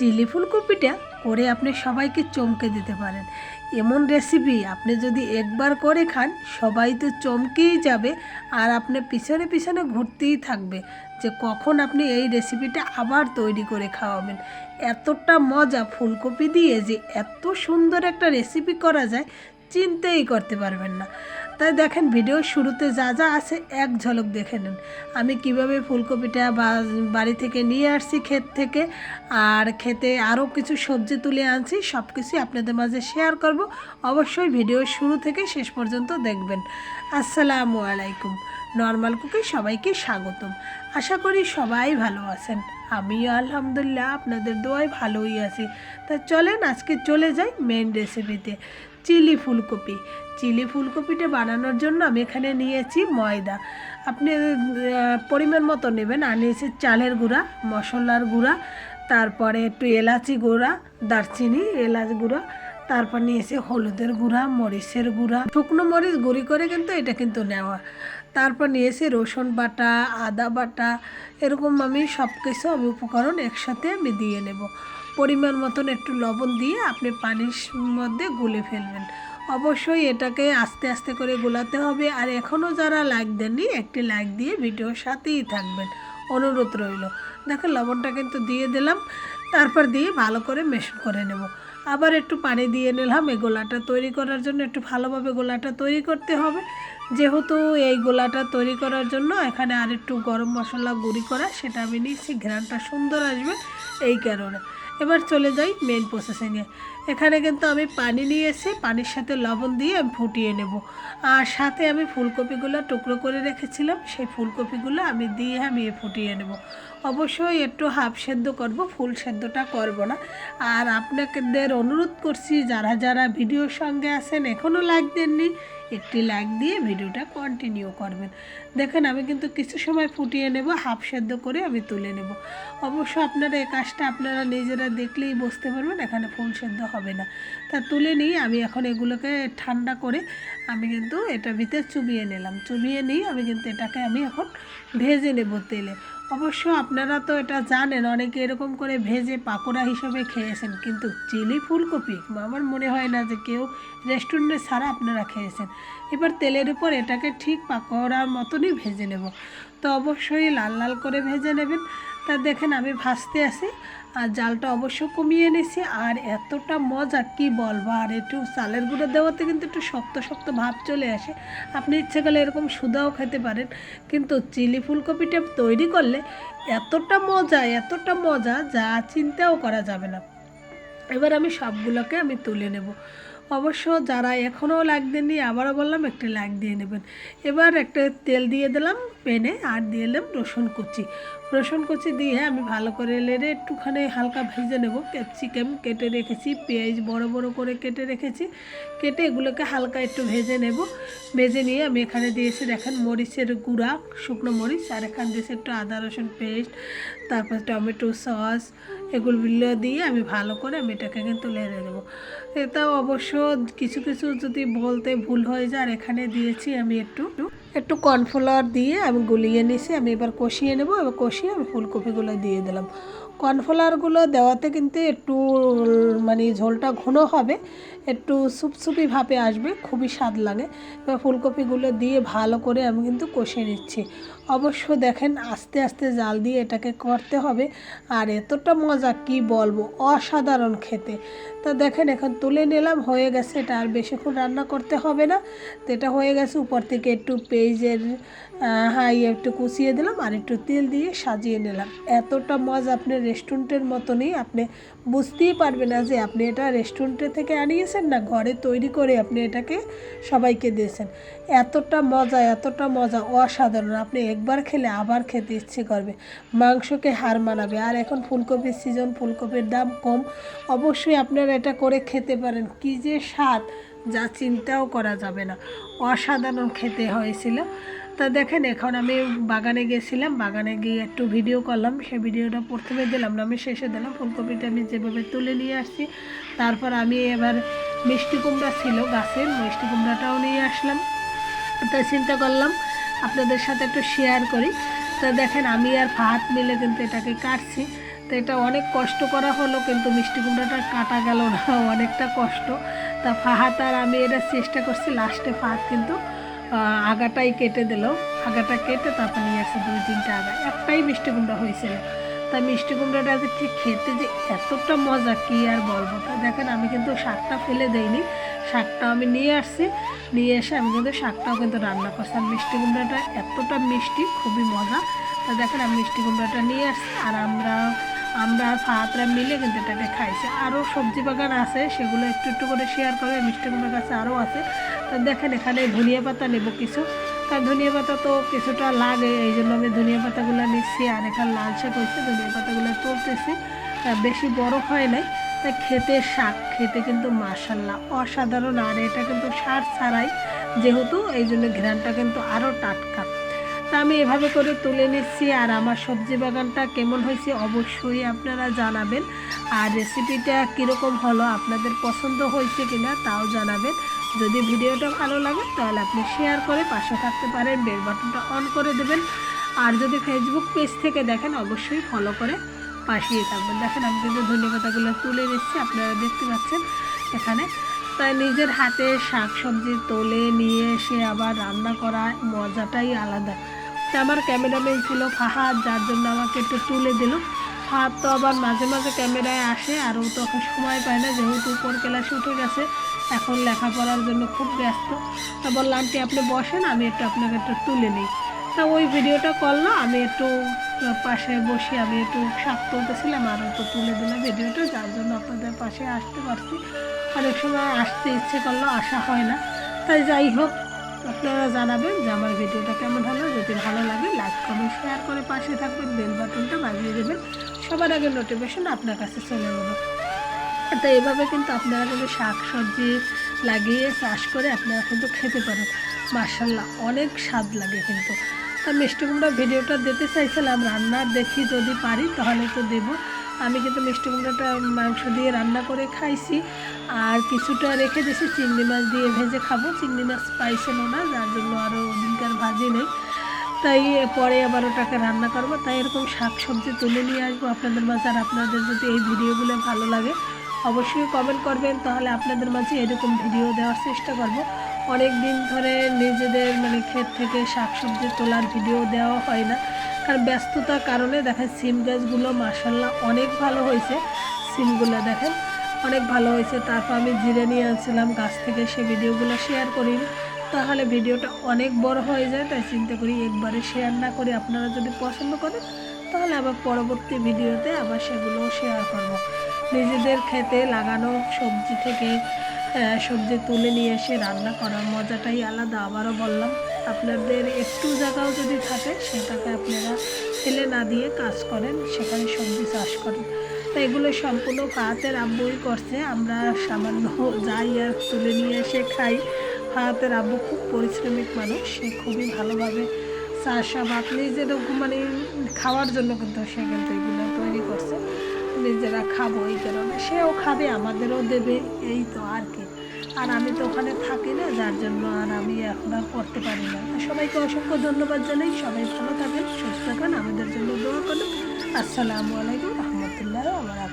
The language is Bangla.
চিলি ফুলকপিটা করে আপনি সবাইকে চমকে দিতে পারেন। এমন রেসিপি আপনি যদি একবার করে খান, সবাই তো চমকেই যাবে আর আপনি পিছনে পিছনে ঘুরতেই থাকবে যে কখন আপনি এই রেসিপিটা আবার তৈরি করে খাওয়াবেন। এতটা মজা ফুলকপি দিয়ে যে এত সুন্দর একটা রেসিপি করা যায়, চিন্তাই করতে পারবেন না। তাই দেখেন, ভিডিও শুরুতে যা যা আছে এক ঝলক দেখে নেন। আমি কীভাবে ফুলকপিটা বাড়ি থেকে নিয়ে আসছি ক্ষেত থেকে, আর খেতে আরও কিছু সবজি তুলে আনছি সব কিছুই আপনাদের মাঝে শেয়ার করব। অবশ্যই ভিডিও শুরু থেকে শেষ পর্যন্ত দেখবেন। আসসালামু আলাইকুম। নর্মাল কুকে সবাইকে স্বাগতম। আশা করি সবাই ভালো আছেন। আমিও আলহামদুলিল্লাহ, আপনাদের দোয়ায় ভালোই আছি। তা চলেন, আজকে চলে যাই মেন রেসিপিতে চিলি ফুলকপি। চিলি ফুলকপিটা বানানোর জন্য আমি এখানে নিয়েছি ময়দা। আপনি পরিমাণ মতো নেবেন। আর নিয়েছি চালের গুঁড়া, মশলার গুঁড়া, তারপরে একটু এলাচি গুঁড়া, দারচিনি, এলাচ গুঁড়া, তারপর নিয়েছি হলুদের গুঁড়া, মরিচের গুঁড়া। শুকনো মরিচ গুঁড়ি করে কিন্তু এটা কিন্তু নেওয়া। তারপর নিয়েছি রসুন বাটা, আদা বাটা, এরকম আমি সব কিছু আমি উপকরণ একসাথে আমি দিয়ে নেব। পরিমাণ মতন একটু লবণ দিয়ে আপনি পানির মধ্যে গুলে ফেলবেন। অবশ্যই এটাকে আস্তে আস্তে করে গোলাতে হবে। আর এখনও যারা লাইক দেননি, একটি লাইক দিয়ে ভিডিওর সাথেই থাকবেন। অনুরোধ রইল। দেখেন লবণটা কিন্তু দিয়ে দিলাম। তারপর দিয়ে ভালো করে মেশন করে নেব। আবার একটু পানি দিয়ে নিলাম। এই গোলাটা তৈরি করার জন্য একটু ভালোভাবে গোলাটা তৈরি করতে হবে। যেহেতু এই গোলাটা তৈরি করার জন্য এখানে আর একটু গরম মশলা গুঁড়ি করা, সেটা আমি নিচ্ছি। ঘ্রানটা সুন্দর আসবে এই কারণে। এবার চলে যাই মেন প্রসেসিংয়ে এখানে কিন্তু আমি পানি নিয়েছি পানির সাথে লবণ দিয়ে আমি ফুটিয়ে নেব। আর সাথে আমি ফুলকপিগুলো টুকরো করে রেখেছিলাম, সেই ফুলকপিগুলো আমি দিয়ে আমি ফুটিয়ে নেব। অবশ্যই একটু হাফ সেদ্ধ করব, ফুল সেদ্ধটা করব না। আর আপনাদের অনুরোধ করছি, যারা যারা ভিডিওর সঙ্গে আছেন এখনও লাইক দেননি, একটি লাইক দিয়ে ভিডিওটা কন্টিনিউ করবেন। দেখেন, আমি কিন্তু কিছু সময় ফুটিয়ে নেব, হাফ সেদ্ধ করে আমি তুলে নেব। অবশ্য আপনারা এই কাজটা আপনারা নিজেরা দেখলেই বুঝতে পারবেন, এখানে ফুল সেদ্ধ হবে না। তা তুলে নিয়ে আমি এখন এগুলোকে ঠান্ডা করে আমি কিন্তু এটা ভিতরে চুবিয়ে নিলাম। চুবিয়ে নিয়ে আমি কিন্তু এটাকে আমি এখন ভেজে নেব তেলে। অবশ্য আপনারা তো এটা জানেন, অনেকে এরকম করে ভেজে পাকোড়া হিসেবে খেয়েছেন, কিন্তু চিলি ফুলকপি, আমার মনে হয় না যে কেউ রেস্টুরেন্টে ছাড়া আপনারা খেয়েছেন। এবার তেলের উপর এটাকে ঠিক পাকোড়ার মতনই ভেজে নেব। তো অবশ্যই লাল লাল করে ভেজে নেবেন। তা দেখেন, আমি ভাসতে আসি আর জালটা অবশ্য কমিয়ে এনেছি। আর এতটা মজা, কি বলব? আর একটু চালের গুঁড়ো দেওয়াতে কিন্তু একটু শক্ত শক্ত ভাব চলে আসে। আপনি ইচ্ছে করলে এরকম সুদাও খেতে পারেন। কিন্তু চিলি ফুলকপিটা তৈরি করলে এতটা মজা এতটা মজা, যা চিন্তাও করা যাবে না। এবার আমি সবগুলোকে আমি তুলে নেব। অবশ্য যারা এখনও লাগ দেননি, আবারও বললাম একটু লাগ দিয়ে নেবেন। এবার একটা তেল দিয়ে দিলাম, পেনে আর দিয়ে দিলাম রসুন কুচি। রসুন কুচি দিয়ে আমি ভালো করে লেড়ে একটুখানি হালকা ভেজে নেব। ক্যাপসিকাম কেটে রেখেছি, পেঁয়াজ বড় বড় করে কেটে রেখেছি। কেটে এগুলোকে হালকা একটু ভেজে নেব। ভেজে নিয়ে আমি এখানে দিয়েছি দেখেন মরিচের গুঁড়া, শুকনো মরিচ, আর এখানে দিয়েছি একটু আদা রসুন পেস্ট, তারপর টমেটো সস এগুলো দিয়ে আমি ভালো করে আমি এটাকে কিন্তু লেড়ে দেবো। এটাও অবশ্য কিছু কিছু যদি বলতে ভুল হয়ে যায়, আর এখানে দিয়েছি আমি একটু একটু কর্নফ্লাওয়ার দিয়ে আমি গুলিয়ে নিয়েছি, আমি এবার কষিয়ে নেব, এবার কষিয়ে আমি ফুলকপিগুলো দিয়ে দিলাম। কর্নফ্লাওয়ারগুলো দেওয়াতে কিন্তু একটু মানে ঝোলটা ঘন হবে, একটু সুপসুপি ভাবে আসবে, খুবই স্বাদ লাগে। এবার ফুলকপিগুলো দিয়ে ভালো করে আমি কিন্তু কষে নিচ্ছি। অবশ্য দেখেন, আস্তে আস্তে জাল দিয়ে এটাকে করতে হবে। আর এতটা মজা, কি বলব, অসাধারণ খেতে। তা দেখেন, এখন তুলে নিলাম, হয়ে গেছে, এটা আর বেশিক্ষণ রান্না করতে হবে না। তো এটা হয়ে গেছে, উপর থেকে একটু পেঁয়াজের হাই একটু কুচিয়ে দিলাম, আর একটু তেল দিয়ে সাজিয়ে নিলাম। এতটা মজা আপনি রেস্টুরেন্টের মতনই আপনি বুঝতেই পারবেন না যে আপনি এটা রেস্টুরেন্টে থেকে আনিয়েছেন না, ঘরে তৈরি করে আপনি এটাকে সবাইকে দিয়েছেন। এতটা মজা এতটা মজা, অসাধারণ। আপনি একবার খেলে আবার খেতে ইচ্ছে করবে। মাংসকে হার মানাবে। আর এখন ফুলকপির সিজন ফুলকপির দাম কম। অবশ্যই আপনারা এটা করে খেতে পারেন। কী যে স্বাদ, যা চিন্তাও করা যাবে না। অসাধারণ খেতে হয়েছিল। তা দেখেন, এখন আমি বাগানে গেছিলাম। বাগানে গিয়ে একটু ভিডিও করলাম। সে ভিডিওটা প্রথমে দিলাম না, আমি শেষে দিলাম। ফুলকপিটা আমি যেভাবে তুলে নিয়ে আসছি, তারপর আমি এবার মিষ্টি কুমড়া ছিল গাছের, মিষ্টি কুমড়াটাও নিয়ে আসলাম। তাই চিন্তা করলাম আপনাদের সাথে একটু শেয়ার করি। তো দেখেন, আমি আর ভাত মিলে কিন্তু এটাকে কাটছি। তো এটা অনেক কষ্ট করা হলো, কিন্তু মিষ্টি কুমড়াটা কাটা গেল না, অনেকটা কষ্ট। তা ফাহাত আর আমি এটা চেষ্টা করছি লাস্টে ফাহাত কিন্তু আগাটাই কেটে দিল। আগাটা কেটে তারপর নিয়ে আসছে দুই তিনটা আগা। একটাই মিষ্টি কুমড়া হয়েছিল। তা মিষ্টি কুমড়াটা যে খেতে যে এতটা মজা, কি আর বলব? তা দেখেন, আমি কিন্তু শাকটা ফেলে দেইনি। শাকটা আমি নিয়ে আসছি। নিয়ে এসে আমি কিন্তু শাকটাও কিন্তু রান্না করছি। আর মিষ্টি কুমড়াটা এতটা মিষ্টি, খুবই মজা। তা দেখেন, আমি মিষ্টি কুমড়াটা নিয়ে আসছি আর আমরা আমরা ফাহাতরা মিলে কিন্তু এটাকে খাইছি। আরও সবজি বাগান আছে, সেগুলো একটু একটু করে শেয়ার করবে। মিষ্টি কুমড়ার কাছে আরও আছে। তা দেখেন, এখানে ধনিয়া পাতা নেব কিছু। তা ধনিয়া পাতা তো কিছুটা লাগে, এই জন্য আমি ধনিয়া পাতাগুলো নিচ্ছি, আর এখানে লাল শাক হয়েছে, ধনিয়া পাতাগুলো তুলতেছি। বেশি বড় হয় নাই তাই খেতে শাক, খেতে কিন্তু মাসাল্লাহ অসাধারণ, আর এটা কিন্তু সার ছাড়াই যেহেতু, এই জন্য ঘ্রানটা কিন্তু আরও টাটকা। তা আমি এভাবে করে তুলে নিচ্ছি। আর আমার সবজি বাগানটা কেমন হয়েছে অবশ্যই আপনারা জানাবেন। আর রেসিপিটা কীরকম হলো, আপনাদের পছন্দ হয়েছে কিনা তাও জানাবেন। যদি ভিডিওটা ভালো লাগে, তাহলে আপনি শেয়ার করে পাশে থাকতে পারেন বেল বাটনটা অন করে দেবেন। আর যদি ফেসবুক পেজ থেকে দেখেন, অবশ্যই ফলো করে পাশেই থাকবেন। দেখেন, আমি কিন্তু ধন্যবাদগুলো তুলে নিচ্ছি, আপনারা দেখতে পাচ্ছেন এখানে। তাই নিজের হাতে শাক সবজি তোলে নিয়ে এসে আবার রান্না করা মজাটাই আলাদা। তা আমার ক্যামেরাম্যান ছিল ফাহাদ, যার জন্য আমাকে একটু তুলে দিল। ফাহাদ তো আবার মাঝে মাঝে ক্যামেরায় আসে আর ও তো এখন সময় পায় না, যেহেতু উপর ক্লাসে উঠে গেছে, এখন লেখাপড়ার জন্য খুব ব্যস্ত। তা বললাম আন্টি, আপনি বসেন, আমি একটু আপনাকে একটু তুলে নিই। তা ওই ভিডিওটা করল, আমি একটু পাশে বসে আমি একটু শাক তুলতেছিলাম আর একটু তুলে দিলাম ভিডিওটা, যার জন্য আপনাদের পাশে আসতে পারছি। অনেক সময় আসতে ইচ্ছে করল আসা হয় না। তাই যাই হোক আপনারা জানাবেন যে আমার ভিডিওটা কেমন হলো। যদি ভালো লাগে, লাইক, কমেন্ট, শেয়ার করে পাশে থাকবেন, বেল বাটনটা বাজিয়ে দেবেন। সবার আগে নোটিফিকেশন আপনার কাছে চলে যাবে তো এইভাবে কিন্তু আপনারা কিন্তু শাক সবজি লাগিয়ে চাষ করে আপনারা কিন্তু খেতে পারেন। মার্শাল্লাহ অনেক স্বাদ লাগে কিন্তু। তা মিষ্টি কুমড়া ভিডিওটা দিতে চাইছিলাম রান্নার দেখি যদি পারি তাহলে তো দেব। আমি কিন্তু মিষ্টি কুমড়াটা মাংস দিয়ে রান্না করে খাইছি। আর কিছুটা রেখে দিয়েছি চিংড়ি মাছ দিয়ে ভেজে খাব। চিংড়ি মাছ পাইছিল না, যার জন্য আরও দিনকার ভাজি নেই। তাই পরে আবার ওটাকে রান্না করব। তাই এরকম শাক সবজি তুলে নিয়ে আসব আপনাদের মাঝে। আর আপনাদের যদি এই ভিডিওগুলো ভালো লাগে, অবশ্যই কমেন্ট করবেন। তাহলে আপনাদের মাঝে এরকম ভিডিও দেওয়ার চেষ্টা করব। অনেক দিন ধরে নিজেদের মানে ক্ষেত থেকে শাক সবজি তোলার ভিডিও দেওয়া হয় না। কারণ ব্যস্ততার কারণে দেখেন, সিম গাছগুলো মাসাল্লাহ অনেক ভালো হয়েছে। সিমগুলো দেখেন। অনেক ভালো হয়েছে। তারপর আমি জিরে নিয়ে আনছিলাম, গাছ থেকে সে ভিডিওগুলো শেয়ার করি। তাহলে ভিডিওটা অনেক বড় হয়ে যায়, তাই চিন্তা করি একবারে শেয়ার না করে। আপনারা যদি পছন্দ করেন, তাহলে আবার পরবর্তী ভিডিওতে আবার সেগুলো শেয়ার করব। নিজেদের খেতে লাগানো সবজি থেকে সবজি তুলে নিয়ে এসে রান্না করার মজাটাই আলাদা। আবারও বললাম, আপনাদের একটু জায়গাও যদি থাকে, সেটাকে আপনারা ফেলে না দিয়ে কাজ করেন, সেখানে সবজি চাষ করেন। তো এগুলো সম্পূর্ণ হাতের আব্বুই করছে। আমরা সামান্য যাই আর তুলে নিয়ে এসে খাই। হাতের আব্বু খুব পরিশ্রমিক মানুষ, সে খুবই ভালোভাবে চাষাবাদ, নিজেরও মানে খাওয়ার জন্য কিন্তু সে কিন্তু এগুলো তৈরি করছে। নিজেরা খাব এই কারণে। সেও খাবে, আমাদেরও দেবে, এই তো আর কি। আর আমি তো ওখানে থাকি না, যার জন্য আর আমি এখন আর করতে পারি না। সবাইকে অসংখ্য ধন্যবাদ জানাই। সবাই ভালো থাকেন, সুস্থ থাকেন। আমাদের জন্য দোয়া করেন। আসসালামু আলাইকুম। রহমতুল্লাহ আমার